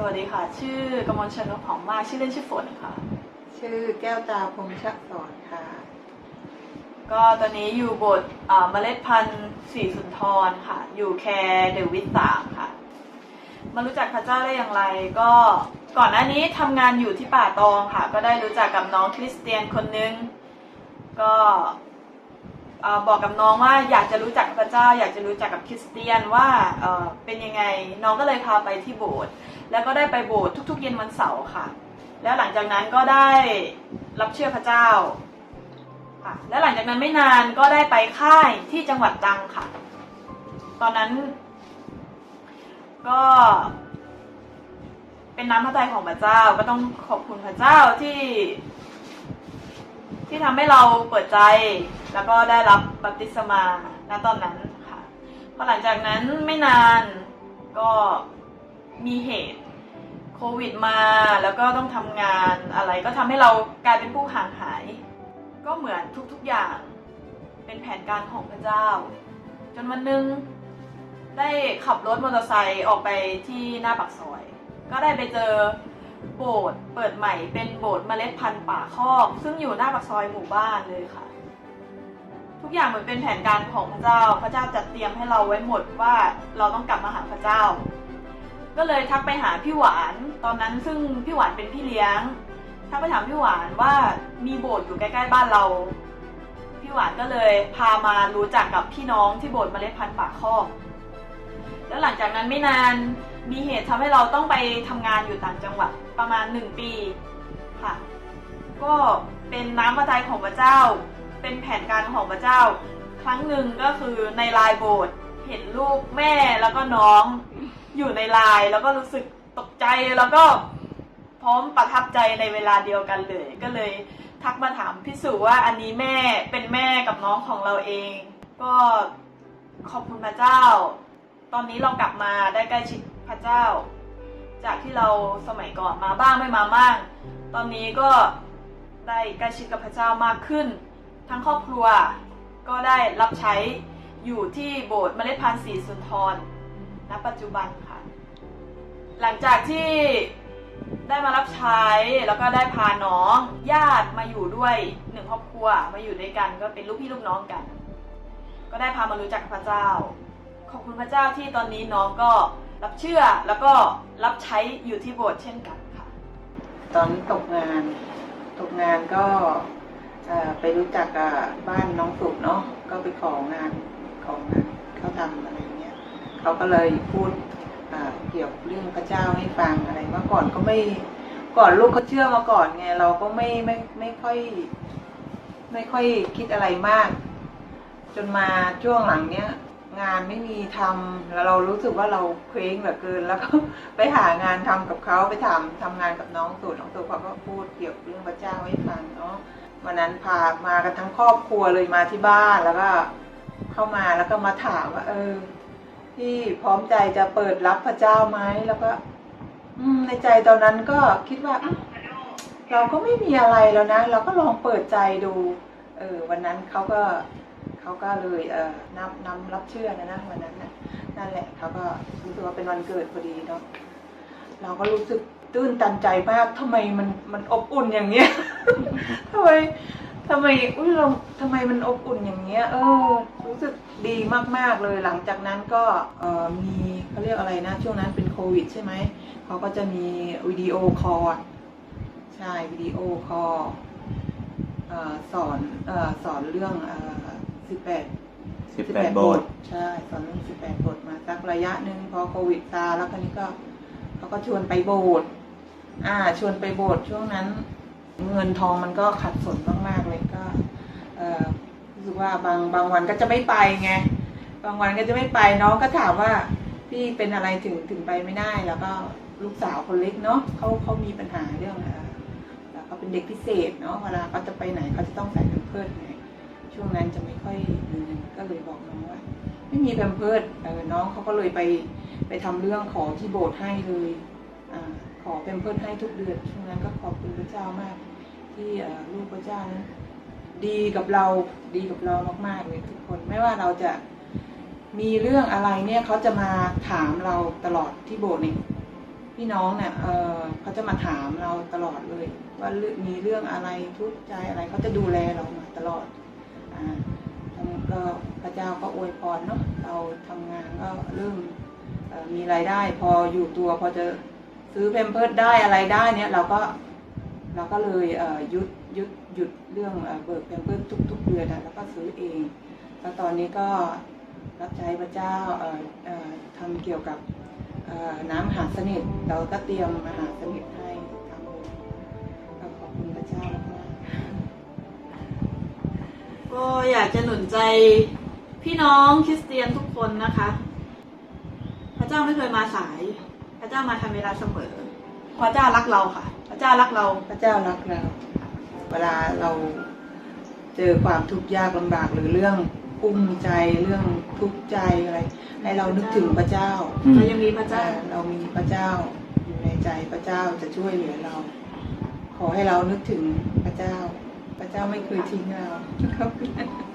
สวัสดีค่ะ ชื่อกมลชนกหอมมากชื่อเล่นชื่อฝนค่ะ ชื่อแก้วตาพรหมชักสอนค่ะ ก็ตอนนี้อยู่บทอ่าเมล็ดพันธุ์สีสุนทรค่ะ อยู่แคร์เดวิดสามค่ะ มารู้จักพระเจ้าได้อย่างไร ก็ก่อนหน้านี้ทำงานอยู่ที่ป่าตองค่ะ ก็ได้รู้จักกับน้องคริสเตียนคนนึง ก็อ่า บอกกับน้องว่าอยากจะรู้จักพระเจ้า อยากจะรู้จักกับคริสเตียนว่าเเป็นยังไงน้องก็เลยพาไปที่โบสถ์แล้วก็ได้ไปโบสถ์ทุก ๆ เย็นวันเสาร์ค่ะ แล้วหลังจากนั้นก็ได้รับเชื่อพระเจ้าค่ะแล้วหลังจากนั้นไม่นานก็ได้ไปค่ายที่จังหวัดตรังค่ะ ตอนนั้น ก็เป็นน้ำพระทัยของพระเจ้าก็ต้องขอบคุณพระเจ้าที่ ที่ทำให้เราเปิดใจแล้วก็ได้รับบัพติศมาณตอนนั้นค่ะพอหลังจากนั้นไม่นานก็มีเหตุโควิดมาแล้วก็ต้องทำงานอะไร ก็ทำให้เรากลายเป็นผู้ห่างหาย ก็เหมือนทุกๆอย่างเป็นแผนการของพระเจ้า จนวันหนึ่งได้ขับรถมอเตอร์ไซค์ออกไปที่หน้าปากซอย ก็ได้ไปเจอ โบสถ์เปิดใหม่เป็นโบสถ์เมล็ดพันธุ์ป่าคอก ซึ่งอยู่หน้าปากซอยหมู่บ้านเลยค่ะ ทุกอย่างเหมือนเป็นแผนการของพระเจ้า พระเจ้าจัดเตรียมให้เราไว้หมดว่าเราต้องกลับมาหาพระเจ้า ก็เลยทักไปหาพี่หวานตอนนั้นซึ่งพี่หวานเป็นพี่เลี้ยงทักไปถามพี่หวานว่ามีโบสถ์อยู่ใกล้ๆบ้านเรา พี่หวานก็เลยพามารู้จักกับพี่น้องที่โบสถ์เมล็ดพันธุ์ป่าคอกแล้วหลังจากนั้นไม่นาน มีเหตุทำให้เราต้องไปทำงานอยู่ต่างจังหวัดประมาณหนึ่งปีค่ะ ก็เป็นน้ำพระทัยของพระเจ้า เป็นแผนการของพระเจ้า ครั้งหนึ่งก็คือในลน์โบสถ์เห็นลูกแม่แล้วก็น้องอยู่ในลน์แล้วก็รู้สึกตกใจแล้วก็พร้อมประทับใจในเวลาเดียวกันเลย ก็เลยทักมาถามพี่สุว่าอันนี้แม่เป็นแม่กับน้องของเราเอง ก็ขอบคุณพระเจ้า ตอนนี้เรากลับมาได้ใกล้ชิด เจ้า จากที่เราสมัยก่อนมาบ้างไม่มาบ้าง ตอนนี้ก็ได้ใกล้ชิดกับพระเจ้ามากขึ้น ทั้งครอบครัวก็ได้รับใช้อยู่ที่โบสถ์เมล็ดพันธุ์สีสุนทรณปัจจุบันค่ะ หลังจากที่ได้มารับใช้แล้วก็ได้พาน้องญาติมาอยู่ด้วยหนึ่งครอบครัวมาอยู่ด้วยกันก็เป็นลูกพี่ลูกน้องกัน ก็ได้พามารู้จักพระเจ้า ขอบคุณพระเจ้าที่ตอนนี้น้องก็ รับเชื่อแล้วก็รับใช้อยู่ที่โบสถ์เช่นกันค่ะ ตอนตกงานตกงานก็ไปรู้จักกับบ้านน้องสุกเนาะก็ไปของานของงานเขาทำอะไรเงี้ยเขาก็เลยพูดเกี่ยวกับเรื่องพระเจ้าให้ฟังอะไรเมื่อก่อนก็ไม่ก่อนลูกเขาเชื่อมาก่อนไงเราก็ไม่ไม่ไม่ค่อย ไม่ค่อยคิดอะไรมาก จนมาช่วงหลังเนี้ย งานไม่มีทำแล้วเรารู้สึกว่าเราเคว้งเหลือเกิน แล้วก็ไปหางานทำกับเขาไปทำทำงานกับน้องสูตรน้องสูตรเขาก็พูดเกี่ยวกับเรื่องพระเจ้าให้ฟังเนาะวันนั้นพามากันทั้งครอบครัวเลยมาที่บ้านแล้วก็เข้ามาแล้วก็มาถามว่า เออพี่พร้อมใจจะเปิดรับพระเจ้าไหมแล้วก็ อืมในใจตอนนั้นก็คิดว่าเราก็ไม่มีอะไรแล้วนะ เราก็ลองเปิดใจดู เออ วันนั้นเขาก็ เขาก็เลยเออนำนำรับเชื่อนะนะวันนั้นนะนั่นแหละเขาก็รู้สึกว่าเป็นวันเกิดพอดีเนาะเราก็รู้สึกตื้นตันใจมากทำไมมันมันอบอุ่นอย่างเงี้ยทำไมทำไมอุ้ยเราทำไมมันอบอุ่นอย่างเงี้ย เออ รู้สึกดีมากๆเลยหลังจากนั้นก็เออมีเขาเรียกอะไรนะ ช่วงนั้นเป็นโควิดใช่ไหมเขาก็จะมีวิดีโอคอลอะใช่วิดีโอคอลเออสอนเออสอนเรื่องเออ สิบแปดสิบแปดโบสถ์ใช่สอนเรื่องสิบแปดบทมาสักระยะหนึ่งพอโควิดซาแล้วคราวนี้ก็เขาก็ชวนไปโบสถ์อ่า ชวนไปโบสถ์ช่วงนั้น เงินทองมันก็ขัดสนมากๆเลยก็เอ่อรู้สึกว่าบางบางวันก็จะไม่ไปไงบางวันก็จะไม่ไปน้องก็ถามว่าพี่เป็นอะไรถึงถึงไปไม่ได้แล้วก็ลูกสาวคนเล็กเนาะเขาเขามีปัญหาเรื่องเอ่อแล้วเขาเป็นเด็กพิเศษเนาะเวลาเขาจะไปไหนเขาจะต้องใส่แพมเพิร์สไง ช่วงนั้นจะไม่ค่อยมีเงินก็เลยบอกน้องว่า ไม่มีแพมเพิร์สเออน้องเขาก็เลยไปไปทำเรื่องขอที่โบสถ์ให้เลยอขอแพมเพิร์สให้ทุกเดือนช่วงนั้นก็ขอบคุณพระเจ้ามาก ที่ลูกพระเจ้านั้นดีกับเราดีกับเรามากๆเลยทุกคนไม่ว่าเราจะมีเรื่องอะไรเนี่ยเขาจะมาถามเราตลอดที่โบสถ์นี่พี่น้องเนี่ยเออเขาจะมาถามเราตลอดเลย ว่ามีเรื่องอะไรทุกข์ใจอะไรเขาจะดูแลเรามาตลอด ก็พระเจ้าก็อวยพรเนาะเราทำงานก็เริ่มมีรายได้ พออยู่ตัวพอจะซื้อเพมเพิร์ดได้อะไรได้เนี่ยเราก็เราก็เลยหยุดหยุดหยุดเรื่องเบิกเพมเพิร์ดทุก ๆเดือนนะแล้วก็ซื้อเองแล้วตอนนี้ก็รับใช้พระเจ้าเอ่อเอ่อทำเกี่ยวกับน้ำหาสนิทเราก็เตรียมมหาสนิท ก็อยากจะหนุนใจพี่น้องคริสเตียนทุกคนนะคะ พระเจ้าไม่เคยมาสาย พระเจ้ามาทันเวลาเสมอ พระเจ้ารักเราค่ะ พระเจ้ารักเราๆพระเจ้ารักเรา เวลาเราเจอความทุกข์ยากลำบากหรือเรื่องกุ้มใจเรื่องทุกข์ใจอะไรให้เรานึกถึงพระเจ้าอืมเรายังมีพระเจ้าอ่าเรามีพระเจ้าอยู่ในใจพระเจ้าจะช่วยเหลือเรา ขอให้เรานึกถึงพระเจ้า พระเจ้าไม่เคยทิ้งเราครับ